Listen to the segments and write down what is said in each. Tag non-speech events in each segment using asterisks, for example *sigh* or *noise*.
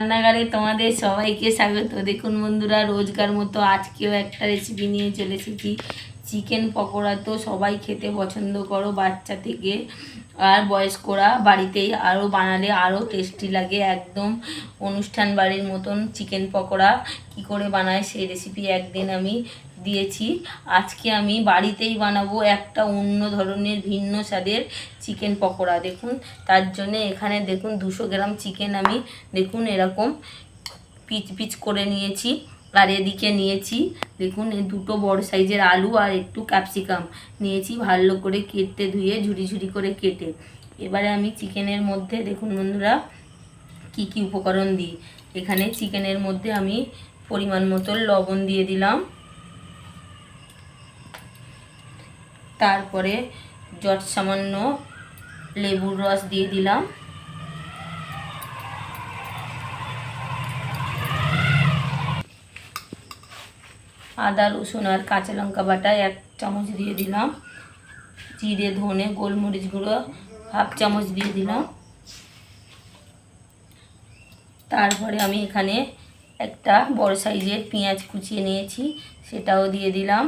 রান্নাঘরে তোমাদের সবাইকে স্বাগত। দেখুন বন্ধুরা, রোজকার মতো আজকেও একটা রেসিপি নিয়ে চলে এসেছি। চিকেন পকোড়া তো সবাই খেতে পছন্দ করো বাচ্চা থেকে। আর বয়স্করা বাড়িতেই আরও বানালে আরও টেস্টি লাগে একদম অনুষ্ঠান বাড়ির মতন চিকেন পকোড়া কি করে বানায় সেই রেসিপি একদিন আমি দিয়েছি। আজকে আমি বাড়িতেই বানাবো একটা অন্য ধরনের ভিন্ন স্বাদের চিকেন পকোড়া। দেখুন, তার জন্য এখানে দেখুন দুশো গ্রাম চিকেন আমি, দেখুন এরকম পিচ পিচ করে নিয়েছি। আর এদিকে নিয়েছি, দেখুন দুটো বড় সাইজের আলু আর একটু ক্যাপসিকাম। নিয়েছি ভালো করে কেটে ধুয়ে, ঝুড়ি ঝুড়ি করে কেটে। এবারে আমি চিকেনের মধ্যে, দেখুন বন্ধুরা, কি কি উপকরণ দিই। এখানে চিকেনের মধ্যে আমি পরিমাণ মতো লবণ দিয়ে দিলাম। তারপরে জট সামান্য লেবুর রস দিয়ে দিলাম। আদা, রসুন আর কাঁচা লঙ্কা বাটা এক চামচ দিয়ে দিলাম। জিরে, ধনে, গোলমরিচ গুঁড়ো হাফ চামচ দিয়ে দিলাম। তারপরে আমি এখানে একটা বড় সাইজের পেঁয়াজ কুচিয়ে নিয়েছি, সেটাও দিয়ে দিলাম।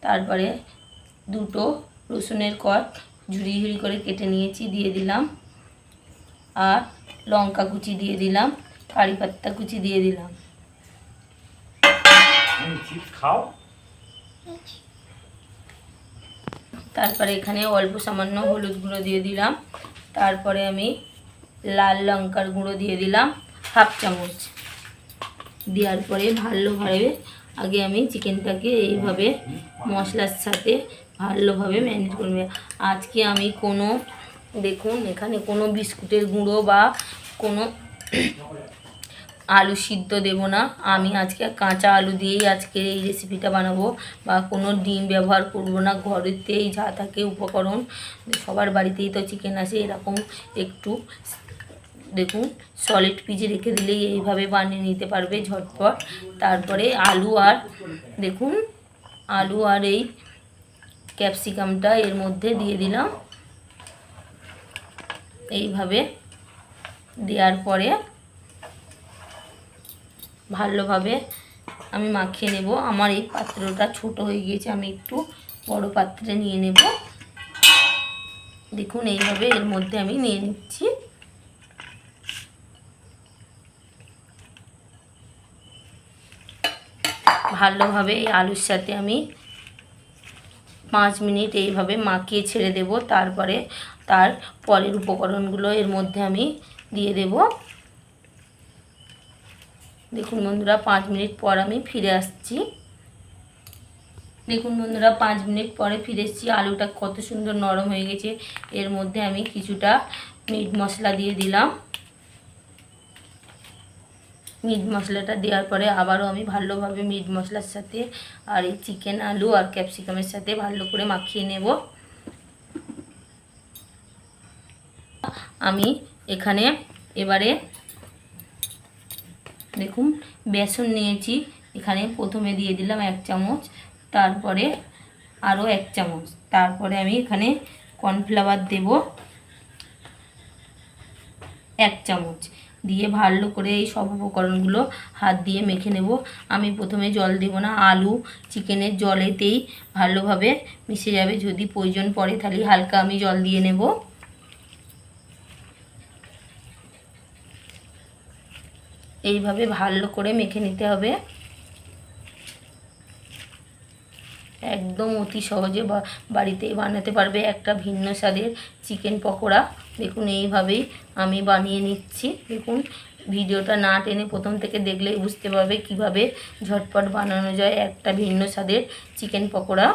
তারপরে দুটো রসুনের কট ঝুড়ি ঝুড়ি করে কেটে নিয়েছি, দিয়ে দিলাম। আর লঙ্কা কুচি দিয়ে দিলাম, কারি পাত্তা কুচি দিয়ে দিলাম। তারপরে এখানে অল্প সামান্য হলুদ গুঁড়ো দিয়ে দিলাম। তারপরে আমি লাল লঙ্কার গুঁড়ো দিয়ে দিলাম হাফ চামচ। দেওয়ার পরে ভালোভাবে আগে আমি চিকেনটাকে এইভাবে মশলার সাথে ভালোভাবে ম্যানেজ করবে আজকে আমি কোনো, দেখুন, এখানে কোনো বিস্কুটের গুঁড়ো বা কোনো আলু সিদ্ধ দেব না। আমি আজকে কাঁচা আলু দিয়েই আজকে এই রেসিপিটা বানাবো বা কোনো ডিম ব্যবহার করব না। ঘরেতেই যা থাকে উপকরণ, সবার বাড়িতেই তো চিকেন আসে এরকম একটু দেখুন সলিড পিস রেখে দিলেই এইভাবে বানিয়ে নিতে পারবে ঝটপট। তারপরে আলু আর দেখুন, আলু আর এই ক্যাপসিকামটা এর মধ্যে দিয়ে দিলাম। এইভাবে দেওয়ার পরে ভালোভাবে আমি মাখিয়ে নেব। আমার এই পাত্রটা ছোট হয়ে গিয়েছে, আমি একটু বড় পাত্রে নিয়ে নেব। দেখুন, এইভাবে এর মধ্যে আমি নিয়ে নিচ্ছি। ভালোভাবে এই আলুর সাথে আমি পাঁচ মিনিট এইভাবে মাখিয়ে ছেড়ে দেব। তারপরে তার পরের উপকরণগুলো এর মধ্যে আমি দিয়ে দেব। দেখুন বন্ধুরা, পাঁচ মিনিট পর আমি ফিরে আসছি। দেখুন বন্ধুরা, পাঁচ মিনিট পরে ফিরে এসেছি। আলুটা কত সুন্দর নরম হয়ে গেছে। এর মধ্যে আমি কিছুটা মিট মশলা দিয়ে দিলাম। মিট মশলাটা দেওয়ার পরে আবারও আমি ভালোভাবে মিট মশলার সাথে আর এই চিকেন আলু আর ক্যাপসিকামের সাথে ভালো করে মাখিয়ে নেব। আমি এখানে এবারে দেখুন, বেসন নিয়েছি। এখানে প্রথমে দিয়ে দিলাম এক চামচ, তারপরে আরও এক চামচ। তারপরে আমি এখানে কর্নফ্লাওয়ার দেব এক চামচ। দিয়ে ভালো করে এই সব উপকরণগুলো হাত দিয়ে মেখে নেব। আমি প্রথমে জল দেব না, আলু চিকেনের জলেতেই ভালোভাবে মিশে যাবে। যদি প্রয়োজন পড়ে তাহলে হালকা আমি জল দিয়ে নেব। এইভাবে ভালো করে মেখে নিতে হবে। একদম অতি সহজে বা বাড়িতেই বানাতে পারবে একটা ভিন্ন স্বাদের চিকেন পকোড়া। দেখুন, এইভাবেই আমি বানিয়ে নিচ্ছি। দেখুন, ভিডিওটা না টেনে প্রথম থেকে দেখলেই বুঝতে পারবে কীভাবে ঝটপট বানানো যায় একটা ভিন্ন স্বাদের চিকেন পকোড়া।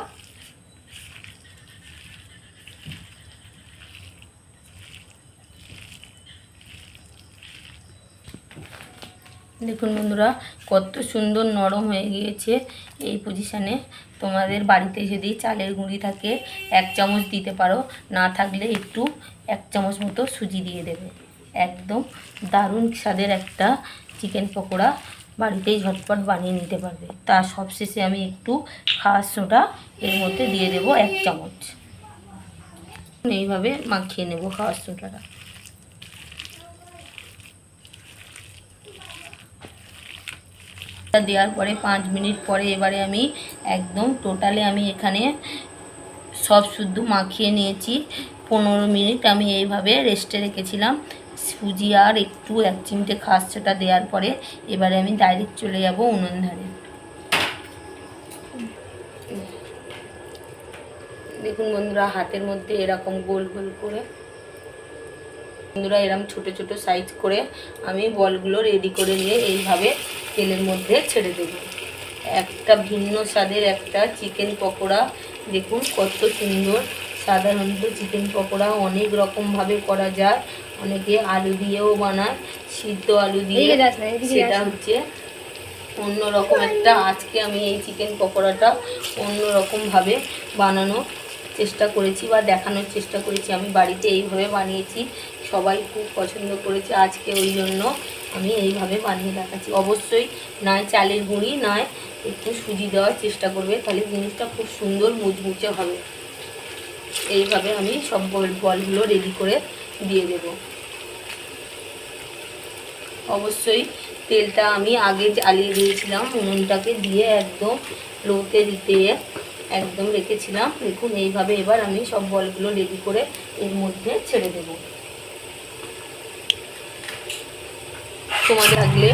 দেখুন বন্ধুরা, কত সুন্দর নরম হয়ে গিয়েছে এই পজিশানে তোমাদের বাড়িতে যদি চালের গুঁড়ি থাকে, এক চামচ দিতে পারো, না থাকলে একটু এক চামচ মতো সুজি দিয়ে দেবে। একদম দারুণ স্বাদের একটা চিকেন পকোড়া বাড়িতেই ঝটপট বানিয়ে নিতে পারবে। তা সবশেষে আমি একটু খাওয়ার সোটা এর মধ্যে দিয়ে দেবো এক চামচ। এইভাবে মাখিয়ে নেব খাওয়ার সোডাটা। দেওয়ার পরে পাঁচ মিনিট পরে এবারে আমি একদম টোটালি আমি এখানে সব শুদ্ধ মাখিয়ে নিয়েছি। পনেরো মিনিট আমি এইভাবে রেস্টে রেখেছিলাম। সুজি আর একটু এক চিমটে খাসটা দেওয়ার পরে এবারে আমি ডাইরেক্ট চলে যাব উনুন ধারে দেখুন বন্ধুরা, হাতের মধ্যে এরকম গোল গোল করে বন্ধুরা এরকম ছোট ছোট সাইজ করে আমি বলগুলো রেডি করে নিয়ে এইভাবে তেলের মধ্যে ছেড়ে দেব। একটা ভিন্ন স্বাদের একটা চিকেন পকোড়া। দেখুন কত সুন্দর। সাধারণত চিকেন পকোড়া অনেক রকমভাবে করা যায়। অনেকে আলু দিয়েও বানায় সিদ্ধ আলু দিয়ে। সেটা। হচ্ছে অন্যরকম একটা আজকে আমি এই চিকেন পকোড়াটা অন্যরকমভাবে বানানোর চেষ্টা করেছি বা দেখানোর চেষ্টা করেছি। আমি বাড়িতে এইভাবে বানিয়েছি। সবাই খুব পছন্দ করেছে আজকে ওই জন্য। আমি এইভাবে বানিয়ে দেখাচ্ছি। অবশ্যই নয় চালের গুঁড়ি, নয় একটু সুজি দেওয়ার চেষ্টা করবে, তাহলে জিনিসটা খুব সুন্দর মুচমুচে হবে। এইভাবে আমি সব বল বলগুলো রেডি করে দিয়ে দেবো। অবশ্যই তেলটা আমি আগে জ্বালিয়ে দিয়েছিলাম, উনুনটাকে দিয়ে একদম লোতে দিতে একদম রেখেছিলাম। দেখুন, এইভাবে এবার আমি সব বলগুলো রেডি করে এর মধ্যে ছেড়ে দেব। তোমাদের থাকলে,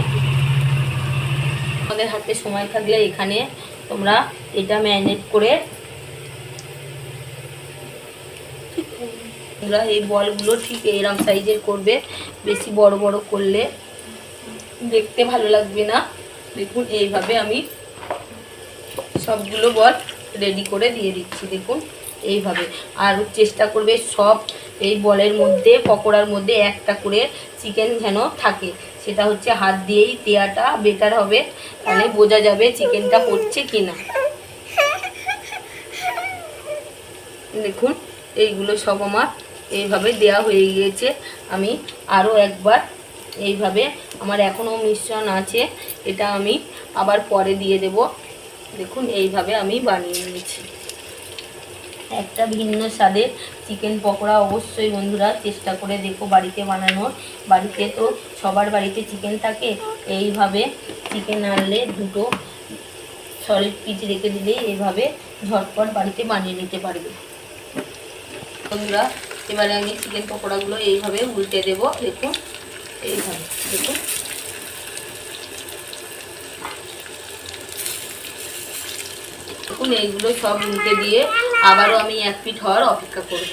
তোমাদের হাতে সময় থাকলে এখানে তোমরা এটা ম্যারিনেট করে তোমরা এই বলগুলো ঠিক এরম সাইজের করবে, বেশি বড় বড় করলে দেখতে ভালো লাগবে না। দেখুন, এইভাবে আমি সবগুলো বল রেডি করে দিয়ে দিচ্ছি, দেখুন, এইভাবে। আর চেষ্টা করবে সব এই বলের মধ্যে, পকোড়ার মধ্যে একটা করে চিকেন যেন থাকে। সেটা হচ্ছে হাত দিয়েই দেওয়াটা বেটার হবে। তাহলে বোঝা যাবে চিকেনটা পড়ছে কি না দেখুন, এইগুলো সব আমার এইভাবে দেয়া হয়ে গিয়েছে। আমি আরও একবার এইভাবে আমার এখনও মিশ্রণ আছে, এটা আমি আবার পরে দিয়ে দেব। দেখুন, এইভাবে আমি বানিয়ে নিয়েছি। একটা ভিন্ন স্বাদের চিকেন পকোড়া অবশ্যই বন্ধুরা চেষ্টা করে দেখো বাড়িতে বানানোর। বাড়িতে তো সবার বাড়িতে চিকেন থাকে, এইভাবে চিকেন আনলে দুটো সলিড পিস রেখে দিলেই এইভাবে ঝটপট বাড়িতে বানিয়ে নিতে পারবে। বন্ধুরা, এবারে আমি চিকেন পকোড়াগুলো এইভাবে উল্টে দেব। দেখুন এইভাবে দেখুন দেখুন এইগুলো সব উল্টে দিয়ে আবারও আমি এক পিঠ হওয়ার অপেক্ষা করব।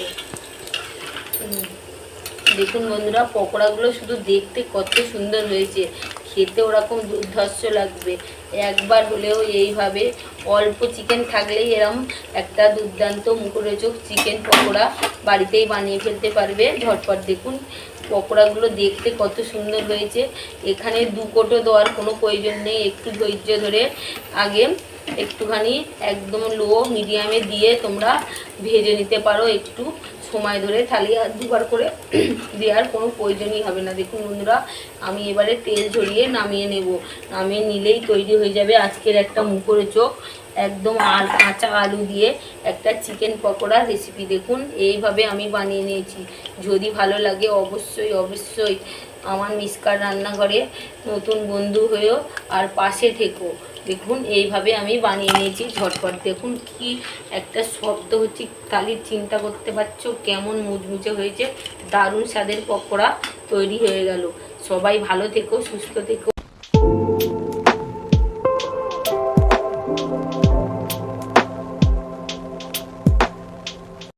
দেখুন বন্ধুরা, পকোড়াগুলো শুধু দেখতে কত সুন্দর হয়েছে। খেতে ওরকম দুর্ধর্ষ লাগবে। একবার হলেও এইভাবে অল্প চিকেন থাকলেই এরম একটা দুর্দান্ত মুখরোচক চিকেন পকোড়া বাড়িতেই বানিয়ে ফেলতে পারবে। ঝটপট দেখুন পকোড়াগুলো দেখতে কত সুন্দর হয়েছে। এখানে দু কোটো দেওয়ার কোনো প্রয়োজন নেই, একটু ধৈর্য ধরে আগে একটুখানি একদম লো মিডিয়ামে দিয়ে তোমরা ভেজে নিতে পারো, একটু সময় ধরে তাহলে আর দুবার করে *clears throat* দেওয়ার কোনো প্রয়োজনই হবে না। দেখুন বন্ধুরা, আমি এবারে তেল ঝরিয়ে নামিয়ে নেব। নামিয়ে নিলেই তৈরি হয়ে যাবে আজকের একটা মুখরে চোখ একদম আর কাঁচা আলু দিয়ে একটা চিকেন পকোড়া রেসিপি দেখুন। এইভাবে আমি বানিয়ে নিয়েছি। যদি ভালো লাগে অবশ্যই অবশ্যই আমার মিসকার রান্নাঘরে নতুন বন্ধু হয়েও আর পাশে থেকো। দেখুন, এইভাবে আমি বানিয়ে নিয়েছি ঝটপট। দেখুন কি একটা শব্দ হচ্ছে তাহলে চিন্তা করতে পারছ? কেমন মুচমুচে হয়েছে? দারুণ স্বাদের পকোড়া তৈরি হয়ে গেল। সবাই ভালো থেকো, সুস্থ থেকো।